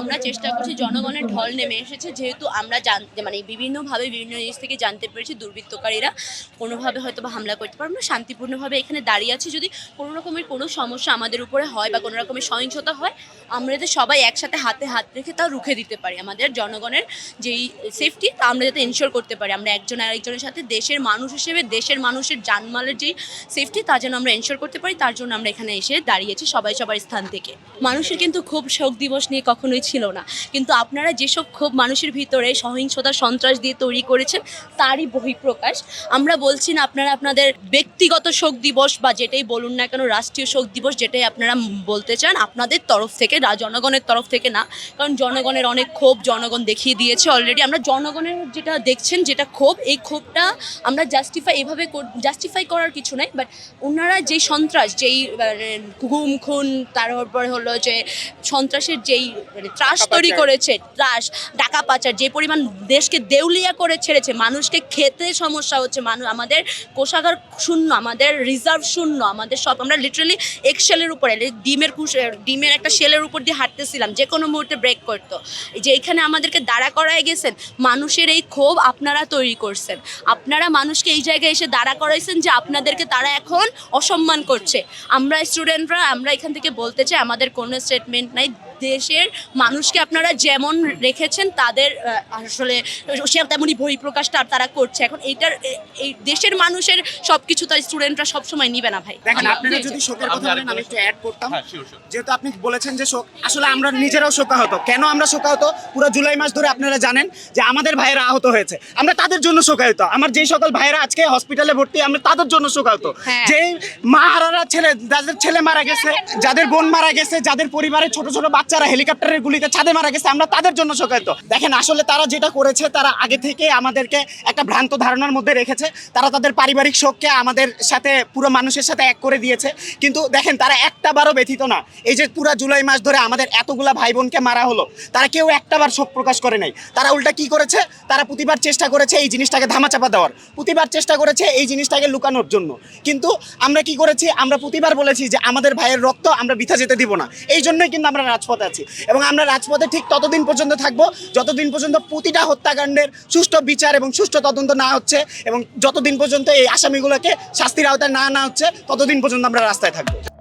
আমরা চেষ্টা করছি জনগণের ঢল নেমে এসেছে, যেহেতু আমরা জান মানে বিভিন্নভাবে বিভিন্ন জিনিস থেকে জানতে পেরেছি দুর্বৃত্তকারীরা কোনোভাবে হয়তো বা হামলা করতে পারবে না, শান্তিপূর্ণভাবে এখানে দাঁড়িয়ে আছি। যদি কোনো রকমের কোনো সমস্যা আমাদের উপরে হয় বা কোনো রকমের সহিংসতা হয়, আমরা যাতে সবাই একসাথে হাতে হাত রেখে তাও রুখে দিতে পারি। আমাদের জনগণের যেই সেফটি তা আমরা যাতে এনশোর করতে পারি। আমরা একজন আরেকজনের সাথে দেশের মানুষ হিসেবে, দেশের মানুষের জানমালের যেই সেফটি তা যেন আমরা এনশোর করতে পারি। তার জন্য আমরা এখানে এসে দাঁড়িয়েছি সবাই সবার স্থান থেকে। মানুষের কিন্তু খুব শোক দিবস নিয়ে কখনোই ছিল না। কিন্তু আপনারা যেসব ক্ষোভ মানুষের ভিতরে সহিংসতা সন্ত্রাস দিয়ে তৈরি করেছেন তারই বহিঃপ্রকাশ। আমরা বলছি না আপনারা আপনাদের ব্যক্তিগত শোক দিবস বা যেটাই বলুন না কেন রাষ্ট্রীয় শোক দিবস যেটাই আপনারা বলতে চান আপনাদের তরফ থেকে জনগণের তরফ থেকে না কারণ জনগণের অনেক ক্ষোভ জনগণ দেখিয়ে দিয়েছে অলরেডি আমরা জনগণের যেটা দেখছেন যেটা ক্ষোভ এই ক্ষোভটা আমরা জাস্টিফাই এভাবে জাস্টিফাই করার কিছু নাই বাট ওনারা যেই সন্ত্রাস যেই মানে, গুম খুন তারপরে হলো যে সন্ত্রাসের যেই মানে ত্রাস তৈরি করেছে ত্রাস টাকা পাচার যে পরিমাণ দেশকে দেউলিয়া করে ছেড়েছে মানুষকে খেতে সমস্যা হচ্ছে মানুষ আমাদের কোষাগার শূন্য আমাদের রিজার্ভ শূন্য আমাদের সব আমরা লিটারালি এক্সেলের উপরে ডিমের কুশ- ডিমের একটা শেলের উপর দিয়ে হাঁটতেছিলাম যে কোনো মুহূর্তে ব্রেক করতো। যে এখানে আমাদেরকে দাঁড়া করায় গেছেন মানুষের এই ক্ষোভ আপনারা তৈরি করছেন। আপনারা মানুষকে এই জায়গায় এসে দাঁড়া করাইছেন যে আপনাদেরকে তারা এখন অসম্মান করছে। আমরা স্টুডেন্টরা আমরা এখান থেকে বলতে চাই আমাদের কোনো স্টেটমেন্ট নাই দেশের মানুষকে আপনারা যেমন রেখেছেন তাদের আসলে সে তেমনই বহিঃপ্রকাশটা তারা করছে। এখন এইটার এই দেশের মানুষের সব কিছু তার স্টুডেন্টরা সবসময় নিবে না ভাই। দেখেন আপনারা যদি শোকের কথা বলেন আমি একটু অ্যাড করতাম। হ্যাঁ যেহেতু আপনি বলেছেন যে শোক আসলে আমরা নিজেরাও শোকাহত। কেন আমরা শোকাহত? পুরো জুলাই মাস ধরে আপনারা জানেন যে আমাদের ভাইয়েরা আহত হয়েছে। আমরা তাদের জন্য শোকাহত আমার যেই সকল ভাইয়েরা আজকে হসপিটালে ভর্তি আমরা তাদের জন্য শোকাহত। হ্যাঁ। যেই মা হারারা ছেলে যাদের ছেলে মারা গেছে যাদের বোন মারা গেছে যাদের পরিবারের ছোট ছোট বাচ্চারা হেলিকপ্টারের গুলিতে ছাদে মারা গেছে, আমরা তাদের জন্য শোকাহত দেখেন, আসলে তারা যেটা করেছে, তারা আগে থেকে আমাদেরকে একটা ভ্রান্ত ধারণার মধ্যে রেখেছে। তারা তাদের পারিবারিক শোককে আমাদের সাথে, পুরো মানুষের সাথে এক করে দিয়েছে। কিন্তু দেখেন, তারা একটা বারও ব্যথিত না। এই যে পুরো জুলাই মাস ধরে আমাদের এতগুলা ভাই বোনকে মারা হলো, তারা কেউ একটা বার শোক প্রকাশ করে নাই। তারা উল্টা কি করেছে? তারা প্রতিবার চেষ্টা করেছে এই জিনিসটাকে ধামাচাপা দেওয়ার। প্রতিবার চেষ্টা করেছে এই জিনিসটাকে লুকানোর জন্য। কিন্তু আমরা কি করেছি? আমরা প্রতিবার বলেছি যে, আমাদের ভাইয়ের রক্ত আমরা বিথা যেতে দিব না। এই জন্যই কিন্তু আমরা রাজপথে আছি। এবং আমরা রাজপথে ঠিক ততদিন পর্যন্ত থাকব, যতদিন পর্যন্ত প্রতিটা হত্যাকাণ্ডের সুষ্ঠু বিচার এবং সুষ্ঠু তদন্ত না হচ্ছে এবং যতদিন পর্যন্ত এই আসামিগুলোকে শাস্তির আওতায় না না হচ্ছে, ততদিন পর্যন্ত আমরা রাস্তায় থাকব।